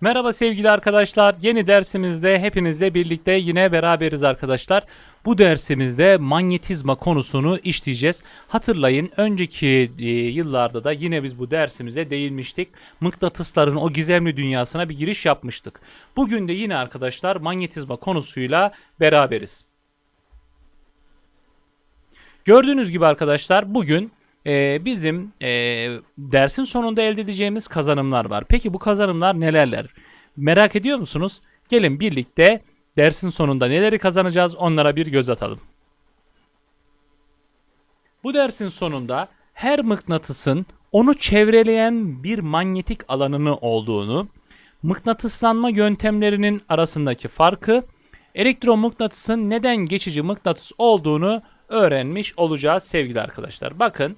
Merhaba sevgili arkadaşlar. Yeni dersimizde hepinizle birlikte yine beraberiz arkadaşlar. Bu dersimizde manyetizma konusunu işleyeceğiz. Hatırlayın önceki e, yıllarda da yine biz bu dersimize değinmiştik. Mıknatısların o gizemli dünyasına bir giriş yapmıştık. Bugün de yine arkadaşlar manyetizma konusuyla beraberiz. Gördüğünüz gibi arkadaşlar bugün e, bizim e, dersin sonunda elde edeceğimiz kazanımlar var. Peki bu kazanımlar nelerler? Merak ediyor musunuz? Gelin birlikte dersin sonunda neleri kazanacağız onlara bir göz atalım. Bu dersin sonunda her mıknatısın onu çevreleyen bir manyetik alanını olduğunu, mıknatıslanma yöntemlerinin arasındaki farkı, elektromıknatısın neden geçici mıknatıs olduğunu öğrenmiş olacağız sevgili arkadaşlar. Bakın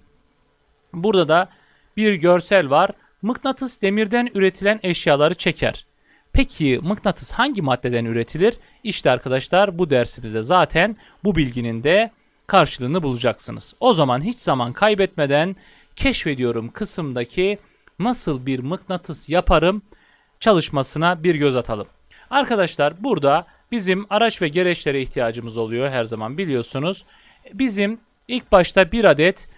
burada da bir görsel var. Mıknatıs demirden üretilen eşyaları çeker. Peki mıknatıs hangi maddeden üretilir? İşte arkadaşlar bu dersimizde zaten bu bilginin de karşılığını bulacaksınız. O zaman hiç zaman kaybetmeden keşfediyorum kısımdaki nasıl bir mıknatıs yaparım çalışmasına bir göz atalım. Arkadaşlar burada bizim araç ve gereçlere ihtiyacımız oluyor her zaman biliyorsunuz. Bizim ilk başta bir adet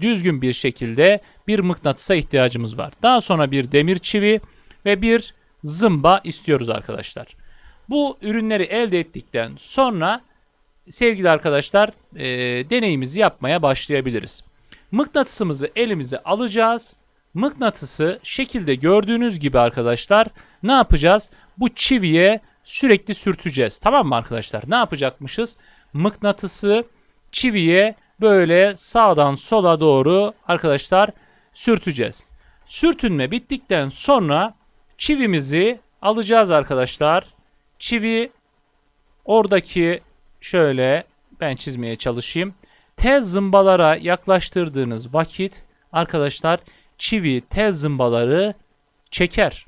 düzgün bir şekilde bir mıknatısa ihtiyacımız var. Daha sonra bir demir çivi ve bir zımba istiyoruz arkadaşlar. Bu ürünleri elde ettikten sonra sevgili arkadaşlar e, deneyimizi yapmaya başlayabiliriz. Mıknatısımızı elimize alacağız. Mıknatısı şekilde gördüğünüz gibi arkadaşlar ne yapacağız? Bu çiviye sürekli sürteceğiz. Tamam mı arkadaşlar? Ne yapacakmışız? Mıknatısı çiviye böyle sağdan sola doğru arkadaşlar sürteceğiz. Sürtünme bittikten sonra çivimizi alacağız arkadaşlar. Çivi oradaki şöyle ben çizmeye çalışayım. Tel zımbalara yaklaştırdığınız vakit arkadaşlar çivi tel zımbaları çeker.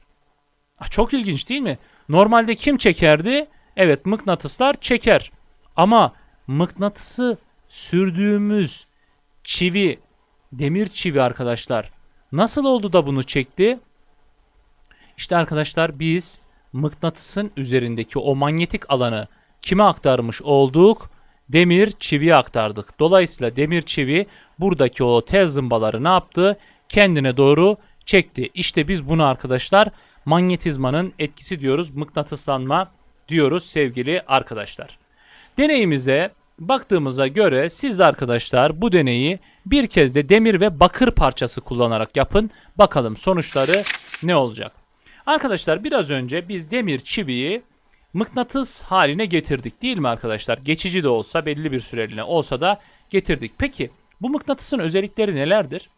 Ah, Çok ilginç değil mi? Normalde kim çekerdi? Evet mıknatıslar çeker. Ama mıknatısı sürdüğümüz çivi, demir çivi arkadaşlar nasıl oldu da bunu çekti? İşte arkadaşlar biz mıknatısın üzerindeki o manyetik alanı kime aktarmış olduk? Demir çiviye aktardık. Dolayısıyla demir çivi buradaki o tel zımbaları ne yaptı? Kendine doğru çekti. İşte biz bunu arkadaşlar manyetizmanın etkisi diyoruz. Mıknatıslanma diyoruz sevgili arkadaşlar. Deneyimize baktığımıza göre siz de arkadaşlar bu deneyi bir kez de demir ve bakır parçası kullanarak yapın. Bakalım sonuçları ne olacak? Arkadaşlar biraz önce biz demir çiviyi mıknatıs haline getirdik değil mi arkadaşlar? Geçici de olsa belli bir süreliğine olsa da getirdik. Peki bu mıknatısın özellikleri nelerdir?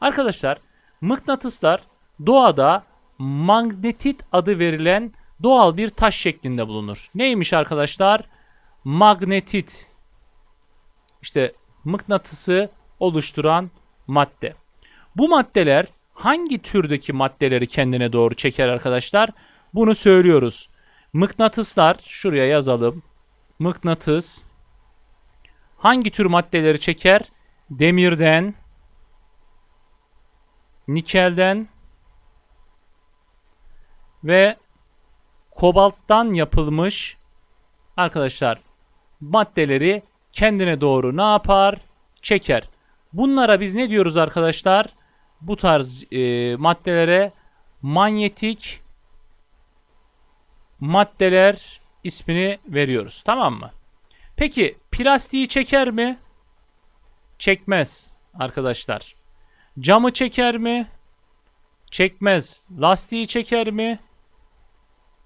Arkadaşlar mıknatıslar doğada magnetit adı verilen doğal bir taş şeklinde bulunur. Neymiş arkadaşlar? Magnetit. İşte mıknatısı oluşturan madde. Bu maddeler hangi türdeki maddeleri kendine doğru çeker arkadaşlar? Bunu söylüyoruz. Mıknatıslar şuraya yazalım. Mıknatıs hangi tür maddeleri çeker? Demirden, nikelden ve kobalttan yapılmış arkadaşlar maddeleri kendine doğru ne yapar? Çeker. Bunlara biz ne diyoruz arkadaşlar? Bu tarz e, maddelere manyetik maddeler ismini veriyoruz. Tamam mı? Peki plastiği çeker mi? Çekmez arkadaşlar. Camı çeker mi? Çekmez. Lastiği çeker mi?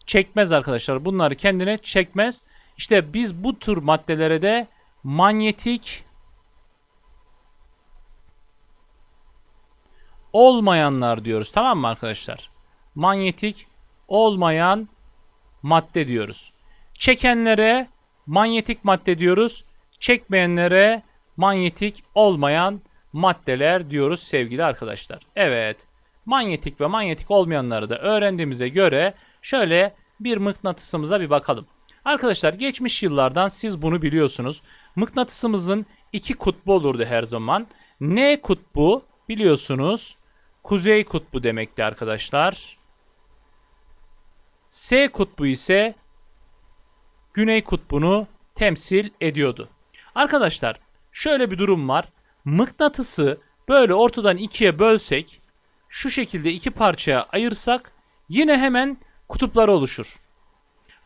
Çekmez arkadaşlar. Bunları kendine çekmez. İşte biz bu tür maddelere de manyetik olmayanlar diyoruz. Tamam mı arkadaşlar? Manyetik olmayan madde diyoruz. Çekenlere manyetik madde diyoruz. Çekmeyenlere manyetik olmayan maddeler diyoruz sevgili arkadaşlar. Evet. Manyetik ve manyetik olmayanları da öğrendiğimize göre şöyle bir mıknatısımıza bir bakalım. Arkadaşlar geçmiş yıllardan siz bunu biliyorsunuz. Mıknatısımızın iki kutbu olurdu her zaman. N kutbu biliyorsunuz kuzey kutbu demekti arkadaşlar. S kutbu ise Güney kutbunu temsil ediyordu. Arkadaşlar şöyle bir durum var. Mıknatısı böyle ortadan ikiye bölsek şu şekilde iki parçaya ayırsak yine hemen kutupları oluşur.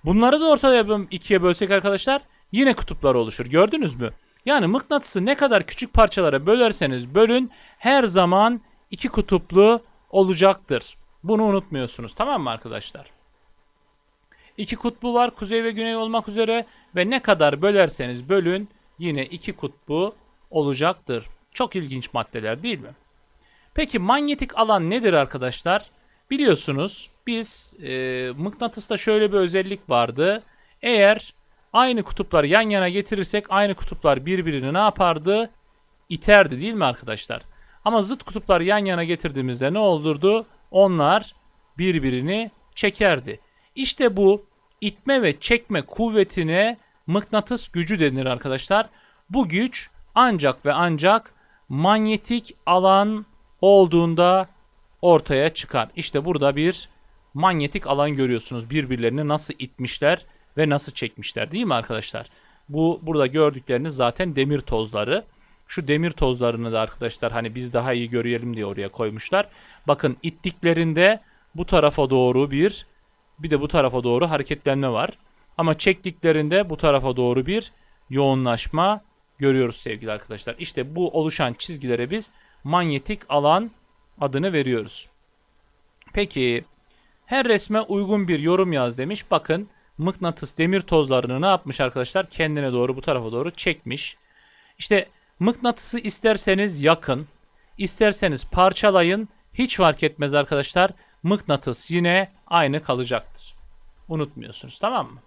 Bunları da ortaya ikiye bölsek arkadaşlar yine kutupları oluşur. Gördünüz mü? Yani mıknatısı ne kadar küçük parçalara bölerseniz bölün her zaman iki kutuplu olacaktır. Bunu unutmuyorsunuz tamam mı arkadaşlar? İki kutbu var kuzey ve güney olmak üzere ve ne kadar bölerseniz bölün yine iki kutbu olacaktır. Çok ilginç maddeler değil mi? Peki manyetik alan nedir arkadaşlar? Biliyorsunuz biz e, mıknatısta şöyle bir özellik vardı. Eğer aynı kutupları yan yana getirirsek aynı kutuplar birbirini ne yapardı? İterdi değil mi arkadaşlar? Ama zıt kutupları yan yana getirdiğimizde ne olurdu? Onlar birbirini çekerdi. İşte bu itme ve çekme kuvvetine mıknatıs gücü denir arkadaşlar. Bu güç ancak ve ancak manyetik alan olduğunda ortaya çıkar. İşte burada bir manyetik alan görüyorsunuz. Birbirlerini nasıl itmişler ve nasıl çekmişler değil mi arkadaşlar? Bu burada gördükleriniz zaten demir tozları. Şu demir tozlarını da arkadaşlar hani biz daha iyi görelim diye oraya koymuşlar. Bakın ittiklerinde bu tarafa doğru bir bir de bu tarafa doğru hareketlenme var. Ama çektiklerinde bu tarafa doğru bir yoğunlaşma görüyoruz sevgili arkadaşlar. İşte bu oluşan çizgilere biz manyetik alan adını veriyoruz. Peki her resme uygun bir yorum yaz demiş. Bakın mıknatıs demir tozlarını ne yapmış arkadaşlar? Kendine doğru bu tarafa doğru çekmiş. İşte mıknatısı isterseniz yakın, isterseniz parçalayın. Hiç fark etmez arkadaşlar. Mıknatıs yine aynı kalacaktır. Unutmuyorsunuz tamam mı?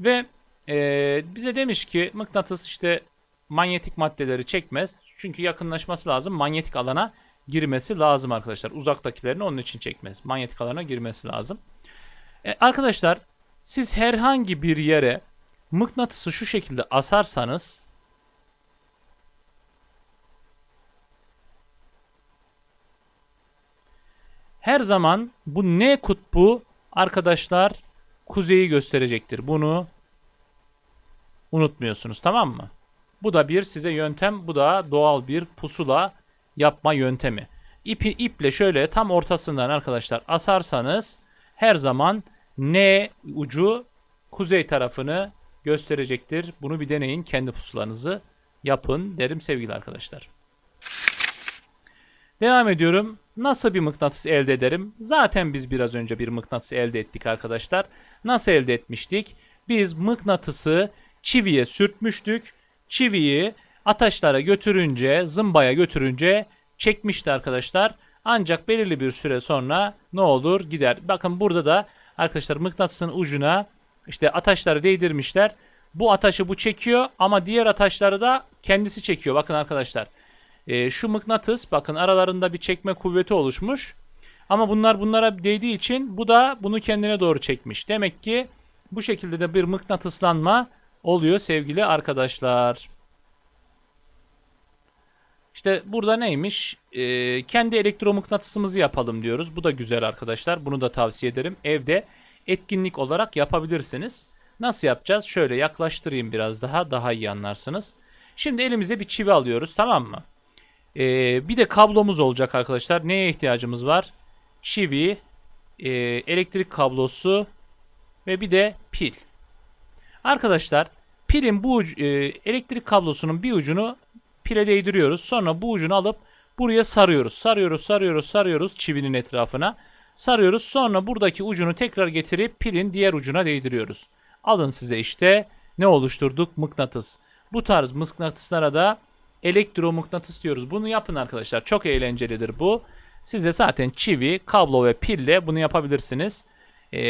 Ve e, bize demiş ki mıknatıs işte manyetik maddeleri çekmez. Çünkü yakınlaşması lazım. Manyetik alana girmesi lazım arkadaşlar. Uzaktakilerini onun için çekmez. Manyetik alana girmesi lazım. E, arkadaşlar siz herhangi bir yere mıknatısı şu şekilde asarsanız her zaman bu N kutbu arkadaşlar kuzeyi gösterecektir. Bunu unutmuyorsunuz tamam mı? Bu da bir size yöntem. Bu da doğal bir pusula yapma yöntemi. İpi iple şöyle tam ortasından arkadaşlar asarsanız her zaman N ucu kuzey tarafını gösterecektir. Bunu bir deneyin. Kendi pusulanızı yapın derim sevgili arkadaşlar. Devam ediyorum. Nasıl bir mıknatıs elde ederim? Zaten biz biraz önce bir mıknatıs elde ettik arkadaşlar. Nasıl elde etmiştik? Biz mıknatısı çiviye sürtmüştük. Çiviyi ataşlara götürünce, zımbaya götürünce çekmişti arkadaşlar. Ancak belirli bir süre sonra ne olur gider. Bakın burada da arkadaşlar mıknatısın ucuna işte ataşları değdirmişler. Bu ataşı bu çekiyor ama diğer ataşları da kendisi çekiyor. Bakın arkadaşlar. E, şu mıknatıs bakın aralarında bir çekme kuvveti oluşmuş. Ama bunlar bunlara değdiği için bu da bunu kendine doğru çekmiş. Demek ki bu şekilde de bir mıknatıslanma oluyor sevgili arkadaşlar. İşte burada neymiş? Ee, kendi elektromıknatısımızı yapalım diyoruz. Bu da güzel arkadaşlar. Bunu da tavsiye ederim. Evde etkinlik olarak yapabilirsiniz. Nasıl yapacağız? Şöyle yaklaştırayım biraz daha. Daha iyi anlarsınız. Şimdi elimize bir çivi alıyoruz. Tamam mı? Ee, bir de kablomuz olacak arkadaşlar. Neye ihtiyacımız var? Çivi, e, elektrik kablosu ve bir de pil. Arkadaşlar pilin bu e, elektrik kablosunun bir ucunu pile değdiriyoruz. Sonra bu ucunu alıp buraya sarıyoruz. Sarıyoruz, sarıyoruz, sarıyoruz çivinin etrafına. Sarıyoruz. Sonra buradaki ucunu tekrar getirip pilin diğer ucuna değdiriyoruz. Alın size işte ne oluşturduk? Mıknatıs. Bu tarz mıknatıslara da elektromıknatıs diyoruz. Bunu yapın arkadaşlar. Çok eğlencelidir bu. Size zaten çivi, kablo ve pille bunu yapabilirsiniz. Ee,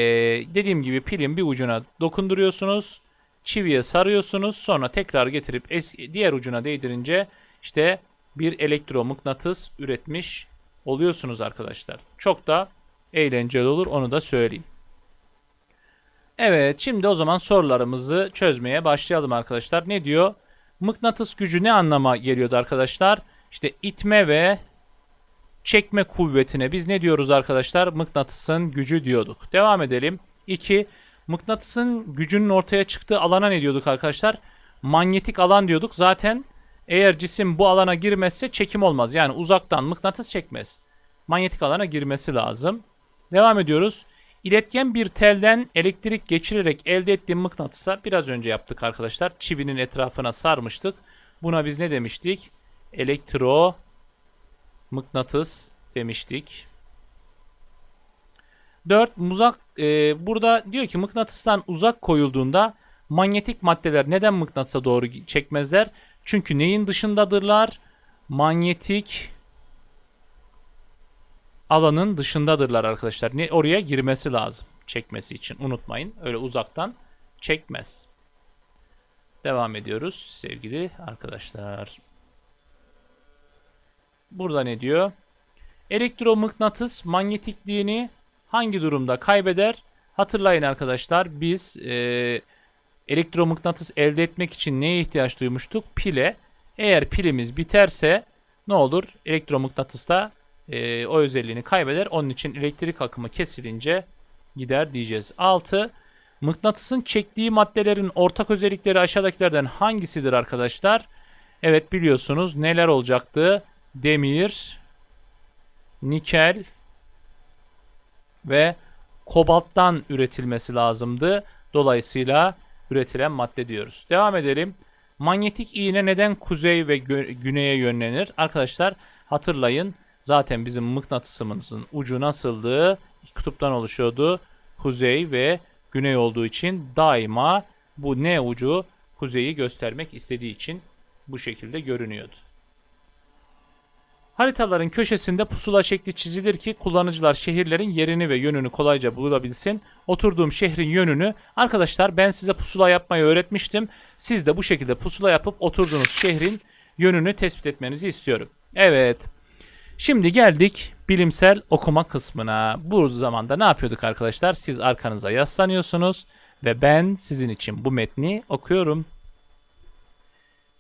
dediğim gibi pilin bir ucuna dokunduruyorsunuz. Çiviye sarıyorsunuz. Sonra tekrar getirip es- diğer ucuna değdirince işte bir elektromıknatıs üretmiş oluyorsunuz arkadaşlar. Çok da eğlenceli olur onu da söyleyeyim. Evet şimdi o zaman sorularımızı çözmeye başlayalım arkadaşlar. Ne diyor? Mıknatıs gücü ne anlama geliyordu arkadaşlar? İşte itme ve çekme kuvvetine biz ne diyoruz arkadaşlar? Mıknatısın gücü diyorduk. Devam edelim. 2. Mıknatısın gücünün ortaya çıktığı alana ne diyorduk arkadaşlar? Manyetik alan diyorduk. Zaten eğer cisim bu alana girmezse çekim olmaz. Yani uzaktan mıknatıs çekmez. Manyetik alana girmesi lazım. Devam ediyoruz. İletken bir telden elektrik geçirerek elde ettiğim mıknatısa biraz önce yaptık arkadaşlar. Çivinin etrafına sarmıştık. Buna biz ne demiştik? Elektro mıknatıs demiştik. 4. Muzak e, burada diyor ki mıknatıstan uzak koyulduğunda manyetik maddeler neden mıknatısa doğru çekmezler? Çünkü neyin dışındadırlar? Manyetik alanın dışındadırlar arkadaşlar. Ne oraya girmesi lazım çekmesi için. Unutmayın. Öyle uzaktan çekmez. Devam ediyoruz sevgili arkadaşlar. Burada ne diyor? Elektromıknatıs manyetikliğini hangi durumda kaybeder? Hatırlayın arkadaşlar biz e, elektromıknatıs elde etmek için neye ihtiyaç duymuştuk? Pile. Eğer pilimiz biterse ne olur? Elektromıknatısta e, o özelliğini kaybeder. Onun için elektrik akımı kesilince gider diyeceğiz. 6. Mıknatısın çektiği maddelerin ortak özellikleri aşağıdakilerden hangisidir arkadaşlar? Evet biliyorsunuz neler olacaktı? Demir, nikel ve kobalttan üretilmesi lazımdı. Dolayısıyla üretilen madde diyoruz. Devam edelim. Manyetik iğne neden kuzey ve gö- güneye yönlenir? Arkadaşlar hatırlayın zaten bizim mıknatısımızın ucu nasıldı? İki kutuptan oluşuyordu. Kuzey ve güney olduğu için daima bu ne ucu kuzeyi göstermek istediği için bu şekilde görünüyordu. Haritaların köşesinde pusula şekli çizilir ki kullanıcılar şehirlerin yerini ve yönünü kolayca bulabilsin. Oturduğum şehrin yönünü arkadaşlar ben size pusula yapmayı öğretmiştim. Siz de bu şekilde pusula yapıp oturduğunuz şehrin yönünü tespit etmenizi istiyorum. Evet. Şimdi geldik bilimsel okuma kısmına. Bu zamanda ne yapıyorduk arkadaşlar? Siz arkanıza yaslanıyorsunuz ve ben sizin için bu metni okuyorum.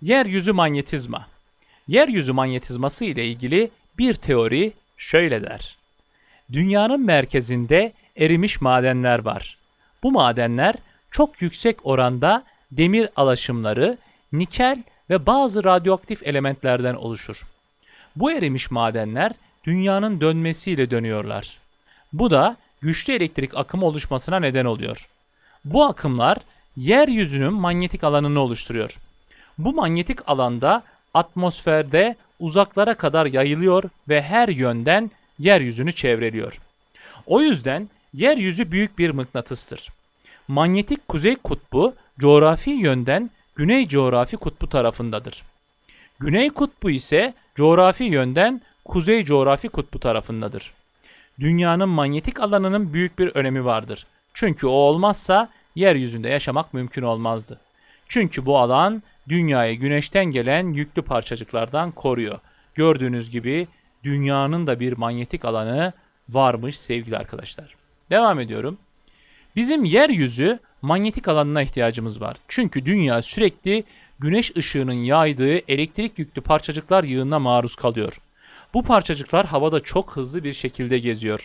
Yeryüzü manyetizma. Yeryüzü manyetizması ile ilgili bir teori şöyle der. Dünyanın merkezinde erimiş madenler var. Bu madenler çok yüksek oranda demir alaşımları, nikel ve bazı radyoaktif elementlerden oluşur. Bu erimiş madenler dünyanın dönmesiyle dönüyorlar. Bu da güçlü elektrik akımı oluşmasına neden oluyor. Bu akımlar yeryüzünün manyetik alanını oluşturuyor. Bu manyetik alanda atmosferde uzaklara kadar yayılıyor ve her yönden yeryüzünü çevreliyor. O yüzden yeryüzü büyük bir mıknatıstır. Manyetik kuzey kutbu coğrafi yönden güney coğrafi kutbu tarafındadır. Güney kutbu ise coğrafi yönden kuzey coğrafi kutbu tarafındadır. Dünyanın manyetik alanının büyük bir önemi vardır. Çünkü o olmazsa yeryüzünde yaşamak mümkün olmazdı. Çünkü bu alan dünyayı güneşten gelen yüklü parçacıklardan koruyor. Gördüğünüz gibi dünyanın da bir manyetik alanı varmış sevgili arkadaşlar. Devam ediyorum. Bizim yeryüzü manyetik alanına ihtiyacımız var. Çünkü dünya sürekli güneş ışığının yaydığı elektrik yüklü parçacıklar yığınına maruz kalıyor. Bu parçacıklar havada çok hızlı bir şekilde geziyor.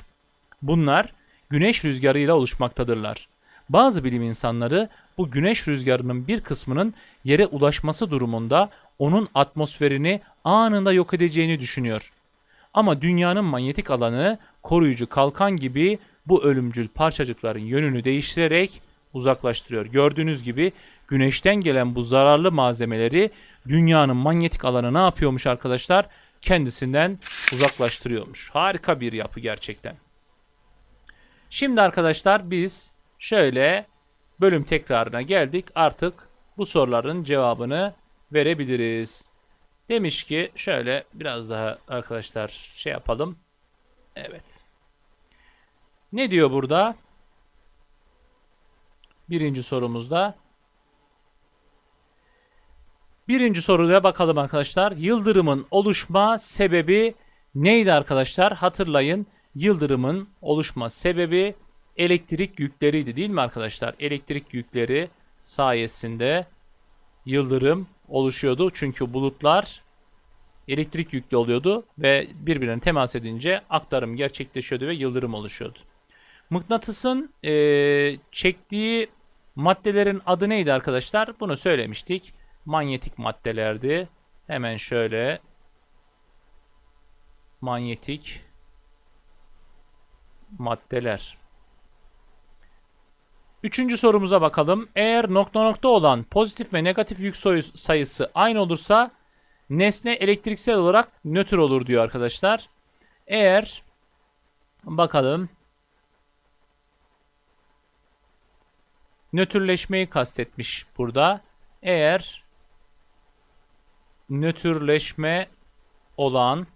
Bunlar güneş rüzgarıyla oluşmaktadırlar. Bazı bilim insanları bu güneş rüzgarının bir kısmının yere ulaşması durumunda onun atmosferini anında yok edeceğini düşünüyor. Ama dünyanın manyetik alanı koruyucu kalkan gibi bu ölümcül parçacıkların yönünü değiştirerek uzaklaştırıyor. Gördüğünüz gibi güneşten gelen bu zararlı malzemeleri dünyanın manyetik alanı ne yapıyormuş arkadaşlar? Kendisinden uzaklaştırıyormuş. Harika bir yapı gerçekten. Şimdi arkadaşlar biz şöyle bölüm tekrarına geldik. Artık bu soruların cevabını verebiliriz. Demiş ki şöyle biraz daha arkadaşlar şey yapalım. Evet. Ne diyor burada? Birinci sorumuzda. Birinci soruya bakalım arkadaşlar. Yıldırımın oluşma sebebi neydi arkadaşlar? Hatırlayın. Yıldırımın oluşma sebebi elektrik yükleriydi değil mi arkadaşlar? Elektrik yükleri sayesinde yıldırım oluşuyordu. Çünkü bulutlar elektrik yüklü oluyordu ve birbirine temas edince aktarım gerçekleşiyordu ve yıldırım oluşuyordu. Mıknatısın eee, çektiği maddelerin adı neydi arkadaşlar? Bunu söylemiştik. Manyetik maddelerdi. Hemen şöyle manyetik maddeler. Üçüncü sorumuza bakalım. Eğer nokta nokta olan pozitif ve negatif yük sayısı aynı olursa nesne elektriksel olarak nötr olur diyor arkadaşlar. Eğer bakalım nötrleşmeyi kastetmiş burada. Eğer nötrleşme olan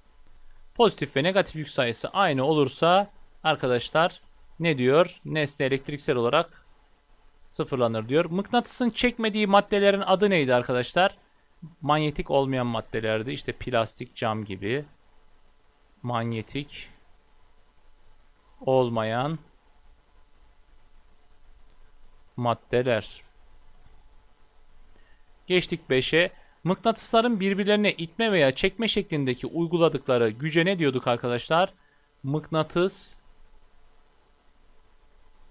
pozitif ve negatif yük sayısı aynı olursa arkadaşlar ne diyor? Nesne elektriksel olarak sıfırlanır diyor. Mıknatısın çekmediği maddelerin adı neydi arkadaşlar? Manyetik olmayan maddelerdi. İşte plastik, cam gibi. Manyetik olmayan maddeler. Geçtik 5'e. Mıknatısların birbirlerine itme veya çekme şeklindeki uyguladıkları güce ne diyorduk arkadaşlar? Mıknatıs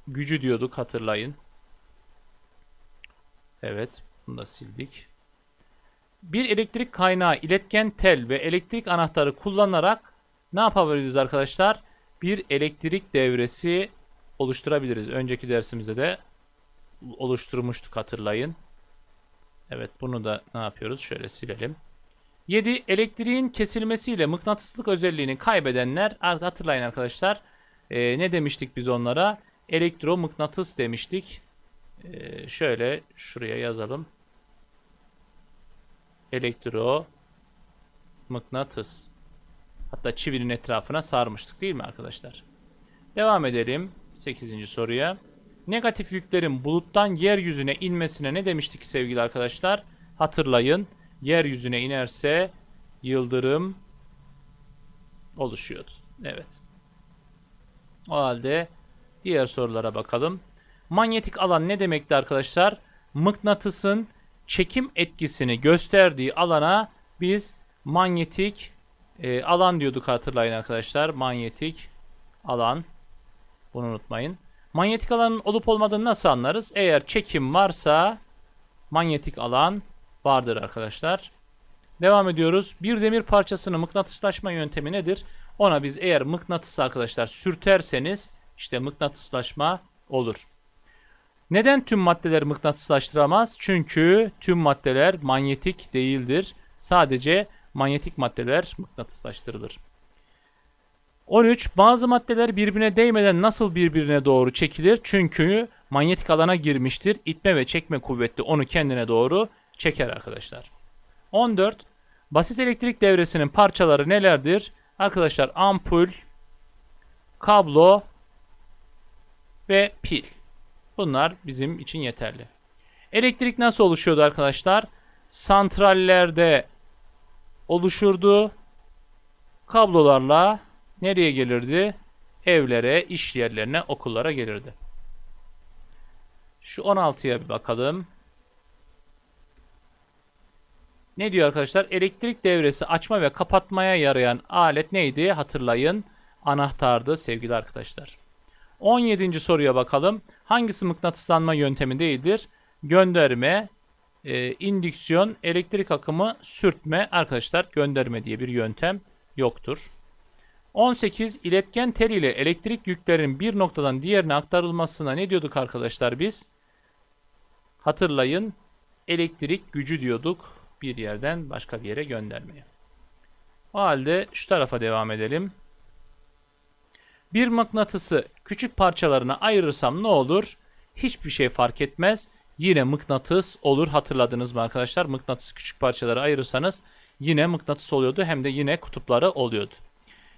gücü diyorduk hatırlayın. Evet, bunu da sildik. Bir elektrik kaynağı, iletken tel ve elektrik anahtarı kullanarak ne yapabiliriz arkadaşlar? Bir elektrik devresi oluşturabiliriz. Önceki dersimizde de oluşturmuştuk hatırlayın. Evet bunu da ne yapıyoruz? Şöyle silelim. 7. Elektriğin kesilmesiyle mıknatıslık özelliğini kaybedenler hatırlayın arkadaşlar. Ee, ne demiştik biz onlara? Elektromıknatıs demiştik. Ee, şöyle şuraya yazalım. Elektro mıknatıs. Hatta çivinin etrafına sarmıştık değil mi arkadaşlar? Devam edelim 8. soruya. Negatif yüklerin buluttan yeryüzüne inmesine ne demiştik sevgili arkadaşlar? Hatırlayın. Yeryüzüne inerse yıldırım oluşuyordu. Evet. O halde diğer sorulara bakalım. Manyetik alan ne demekti arkadaşlar? Mıknatısın çekim etkisini gösterdiği alana biz manyetik e, alan diyorduk hatırlayın arkadaşlar. Manyetik alan. Bunu unutmayın. Manyetik alanın olup olmadığını nasıl anlarız? Eğer çekim varsa manyetik alan vardır arkadaşlar. Devam ediyoruz. Bir demir parçasının mıknatıslaşma yöntemi nedir? Ona biz eğer mıknatıs arkadaşlar sürterseniz işte mıknatıslaşma olur. Neden tüm maddeler mıknatıslaştıramaz? Çünkü tüm maddeler manyetik değildir. Sadece manyetik maddeler mıknatıslaştırılır. 13. Bazı maddeler birbirine değmeden nasıl birbirine doğru çekilir? Çünkü manyetik alana girmiştir. İtme ve çekme kuvveti onu kendine doğru çeker arkadaşlar. 14. Basit elektrik devresinin parçaları nelerdir? Arkadaşlar ampul, kablo ve pil. Bunlar bizim için yeterli. Elektrik nasıl oluşuyordu arkadaşlar? Santrallerde oluşurdu. Kablolarla nereye gelirdi? Evlere, iş yerlerine, okullara gelirdi. Şu 16'ya bir bakalım. Ne diyor arkadaşlar? Elektrik devresi açma ve kapatmaya yarayan alet neydi? Hatırlayın. Anahtardı sevgili arkadaşlar. 17. soruya bakalım. Hangisi mıknatıslanma yöntemi değildir? Gönderme, e, indüksiyon, elektrik akımı, sürtme. Arkadaşlar gönderme diye bir yöntem yoktur. 18. iletken tel ile elektrik yüklerin bir noktadan diğerine aktarılmasına ne diyorduk arkadaşlar biz? Hatırlayın. Elektrik gücü diyorduk bir yerden başka bir yere göndermeye. O halde şu tarafa devam edelim. Bir mıknatısı küçük parçalarına ayırırsam ne olur? Hiçbir şey fark etmez. Yine mıknatıs olur. Hatırladınız mı arkadaşlar? Mıknatısı küçük parçalara ayırırsanız yine mıknatıs oluyordu. Hem de yine kutupları oluyordu.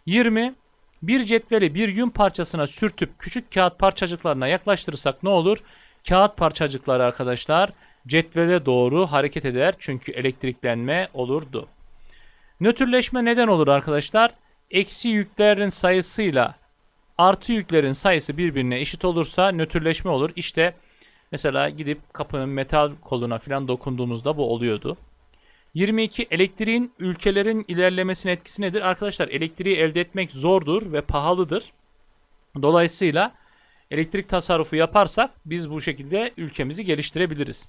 20. Bir cetveli bir yün parçasına sürtüp küçük kağıt parçacıklarına yaklaştırırsak ne olur? Kağıt parçacıkları arkadaşlar cetvele doğru hareket eder. Çünkü elektriklenme olurdu. Nötrleşme neden olur arkadaşlar? Eksi yüklerin sayısıyla artı yüklerin sayısı birbirine eşit olursa nötrleşme olur. İşte mesela gidip kapının metal koluna falan dokunduğunuzda bu oluyordu. 22 elektriğin ülkelerin ilerlemesine etkisi nedir? Arkadaşlar elektriği elde etmek zordur ve pahalıdır. Dolayısıyla elektrik tasarrufu yaparsak biz bu şekilde ülkemizi geliştirebiliriz.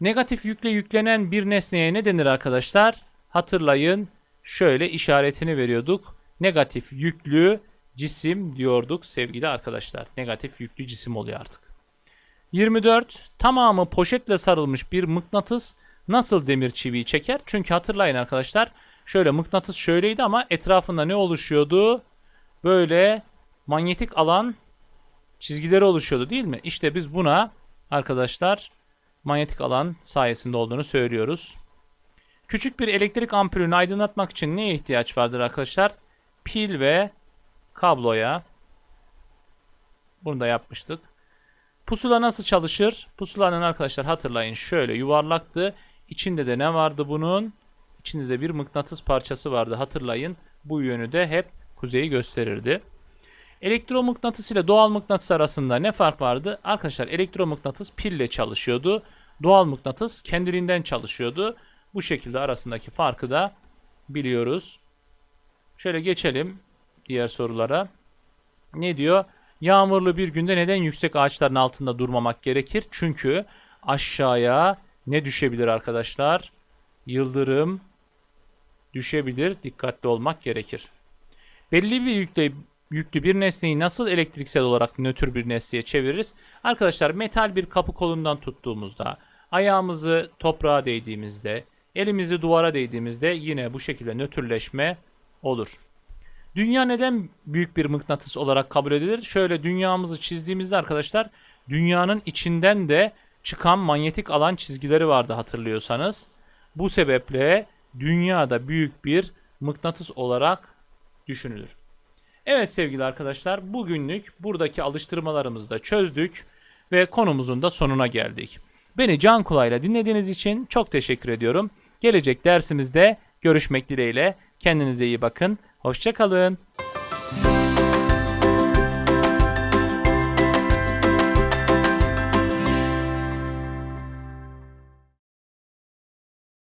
Negatif yükle yüklenen bir nesneye ne denir arkadaşlar? Hatırlayın şöyle işaretini veriyorduk. Negatif yüklü cisim diyorduk sevgili arkadaşlar. Negatif yüklü cisim oluyor artık. 24. Tamamı poşetle sarılmış bir mıknatıs nasıl demir çiviyi çeker? Çünkü hatırlayın arkadaşlar. Şöyle mıknatıs şöyleydi ama etrafında ne oluşuyordu? Böyle manyetik alan çizgileri oluşuyordu değil mi? İşte biz buna arkadaşlar manyetik alan sayesinde olduğunu söylüyoruz. Küçük bir elektrik ampulünü aydınlatmak için neye ihtiyaç vardır arkadaşlar? Pil ve kabloya. Bunu da yapmıştık. Pusula nasıl çalışır? Pusulanın arkadaşlar hatırlayın şöyle yuvarlaktı. İçinde de ne vardı bunun? İçinde de bir mıknatıs parçası vardı hatırlayın. Bu yönü de hep kuzeyi gösterirdi. Elektromıknatıs ile doğal mıknatıs arasında ne fark vardı? Arkadaşlar elektromıknatıs pille çalışıyordu. Doğal mıknatıs kendiliğinden çalışıyordu. Bu şekilde arasındaki farkı da biliyoruz. Şöyle geçelim diğer sorulara. Ne diyor? Yağmurlu bir günde neden yüksek ağaçların altında durmamak gerekir? Çünkü aşağıya ne düşebilir arkadaşlar? Yıldırım düşebilir. Dikkatli olmak gerekir. Belli bir yükle, yüklü bir nesneyi nasıl elektriksel olarak nötr bir nesneye çeviririz? Arkadaşlar metal bir kapı kolundan tuttuğumuzda, ayağımızı toprağa değdiğimizde, elimizi duvara değdiğimizde yine bu şekilde nötrleşme olur. Dünya neden büyük bir mıknatıs olarak kabul edilir? Şöyle dünyamızı çizdiğimizde arkadaşlar dünyanın içinden de çıkan manyetik alan çizgileri vardı hatırlıyorsanız. Bu sebeple dünyada büyük bir mıknatıs olarak düşünülür. Evet sevgili arkadaşlar bugünlük buradaki alıştırmalarımızı da çözdük ve konumuzun da sonuna geldik. Beni can kulağıyla dinlediğiniz için çok teşekkür ediyorum. Gelecek dersimizde görüşmek dileğiyle. Kendinize iyi bakın. Hoşçakalın. kalın.